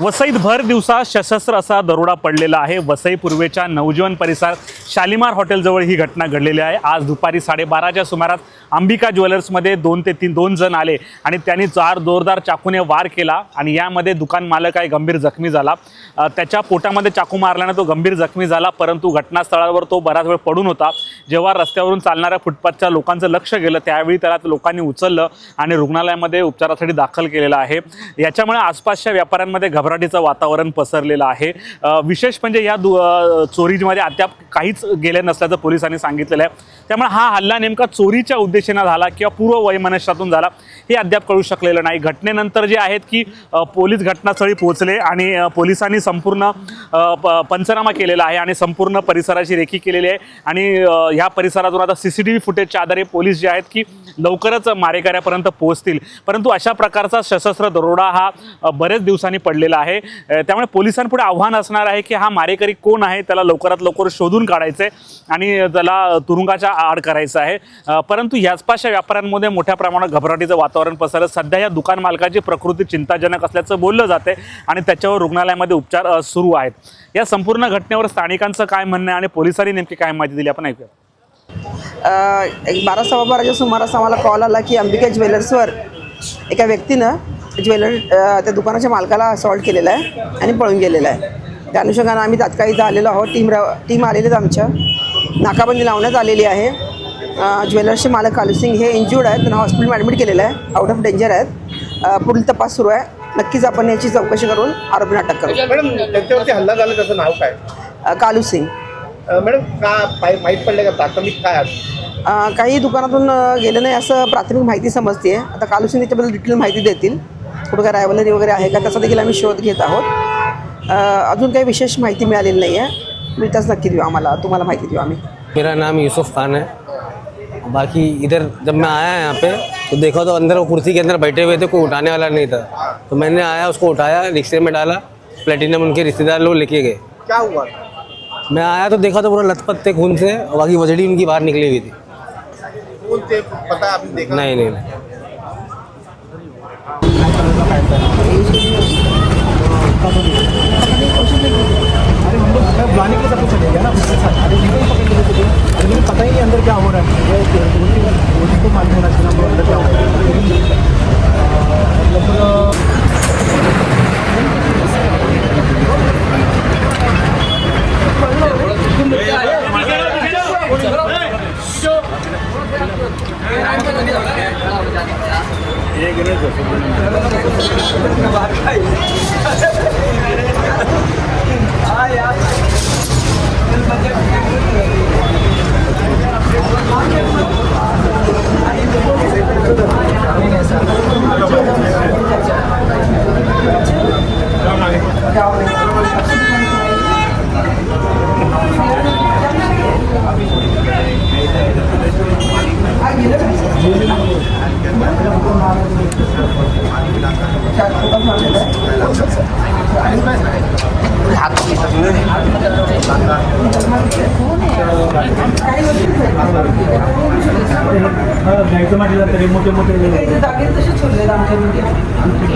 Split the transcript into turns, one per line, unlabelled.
वसईत भर दिवसा सशस्त्र असा दरोडा पडलेला आहे. वसई पूर्वेच्या नवजीवन परिसर शालिमार हॉटेलजवळ ही घटना घडलेली आहे. आज दुपारी साडेबाराच्या सुमारात अंबिका ज्वेलर्समध्ये दोन ते तीन दोन जण आले आणि त्यांनी चार जोरदार चाकूने वार केला आणि यामध्ये दुकान मालक आहे गंभीर जखमी झाला. त्याच्या पोटामध्ये चाकू मारल्याने तो गंभीर जखमी झाला परंतु घटनास्थळावर तो बराच वेळ पडून होता. जेव्हा रस्त्यावरून चालणाऱ्या फुटपाथच्या लोकांचं लक्ष गेलं त्यावेळी त्याला लोकांनी उचललं आणि रुग्णालयामध्ये उपचारासाठी दाखल केलेलं आहे. याच्यामुळे आसपासच्या व्यापाऱ्यांमध्ये घबराटीचं वातावरण पसरलेलं आहे. विशेष म्हणजे या दु चोरीमध्ये अद्याप काहीच गेले नसल्याचं पोलिसांनी सांगितलेलं आहे. त्यामुळे हा हल्ला नेमका चोरीच्या उद्देशाने झाला किंवा पूर्व वैमनस्यातून झाला हे अद्याप कळू शकलेलं नाही. घटनेनंतर जे आहेत की पोलीस घटनास्थळी पोहोचले आणि पोलिसांनी संपूर्ण प- पंचनामा केलेला आहे आणि संपूर्ण परिसराची रेखी केलेली आहे. आणि ह्या परिसरातून आता सी सी टी व्ही फुटेजच्या आधारे पोलीस जे आहेत की लवकरच मारेकऱ्यापर्यंत पोहोचतील. परंतु अशा प्रकारचा सशस्त्र दरोडा हा बरेच दिवसांनी पडलेला आहे. त्यामुळे पोलिसांपुढे आव्हान असणार आहे की हा मारेकरी कोण आहे त्याला लवकरात लवकर शोधून काढायचं आहे आणि त्याला तुरुंगाच्या आड करायचं आहे. परंतु याचपासच्या व्यापाऱ्यांमध्ये मोठ्या प्रमाणात घबराटीचं वातावरण पसरलं सध्या या दुकान मालकाची प्रकृती चिंताजनक असल्याचं बोललं जाते आणि त्याच्यावर रुग्णालयामध्ये उपचार सुरू आहेत. या संपूर्ण घटनेवर स्थानिकांचं काय म्हणणं आहे आणि पोलिसांनी नेमकी काय माहिती दिली? आपण ऐकूया.
एक बारा सव्वा बाराच्या सुमारास आम्हाला कॉल आला की अंबिका ज्वेलर्सवर एका व्यक्तीनं ज्वेलर त्या दुकानाच्या मालकाला असॉल्ट केलेला आहे आणि पळून गेलेला आहे. त्या अनुषंगानं आम्ही तात्काळ इथं आलेलो आहोत. टीम रा टीम आलेली आहेत आमच्या नाकाबंदी लावण्यात आलेली आहे. ज्वेलर्सचे मालक कालू सिंग हे इंज्युर्ड आहेत. त्यांना हॉस्पिटलमध्ये ॲडमिट केलेलं आहे. आउट ऑफ डेंजर आहेत. पुढील तपास सुरू आहे. नक्कीच आपण याची चौकशी करून आरोपी अटक करू.
मॅडम त्यांच्यावरती हल्ला झाला त्याचं नाव काय?
कालू सिंग.
मॅडम का माहीत पडलं का? प्राथमिक काय
काही दुकानातून गेलं नाही असं प्राथमिक माहिती समजते आता कालूसिंग त्याच्याबद्दल डिटेल माहिती देतील. कुठं काय रायवलरी वगैरे आहे का त्याचा देखील आम्ही शोध घेत आहोत. अजून काही विशेष माहिती मिळालेली नाही आहे. मिळताच नक्की देऊ आम्हाला. तुम्हाला माहिती देऊ आम्ही.
मेरा नाम यूसुफ खान है। बाकी इधर जब मैं आया यहाँ पे तो देखा तो अंदर वो कुर्सी के अंदर बैठे हुए थे कोई उठाने वाला नहीं था। तो मैंने आया उसको उठाया रिक्शे में डाला प्लेटिनम उनके रिश्तेदार लोग लेके गए।
क्या हुआ?
मैं आया तो देखा तो पूरा लथपथ थे खून से और बाकी वजड़ी उनकी बाहर निकली हुई थी।
पता आपने देखा?
नहीं नहीं नहीं।
अरे हम लोग मैं बुलाने के लिए चले गया ना अपने साथ अरे पकड़ थे अरे मुझे पता ही नहीं अंदर क्या हो रहा है けないで、जायचं म्हटलं तरी मोठे मोठे
दागिने तसे छोडले आमच्या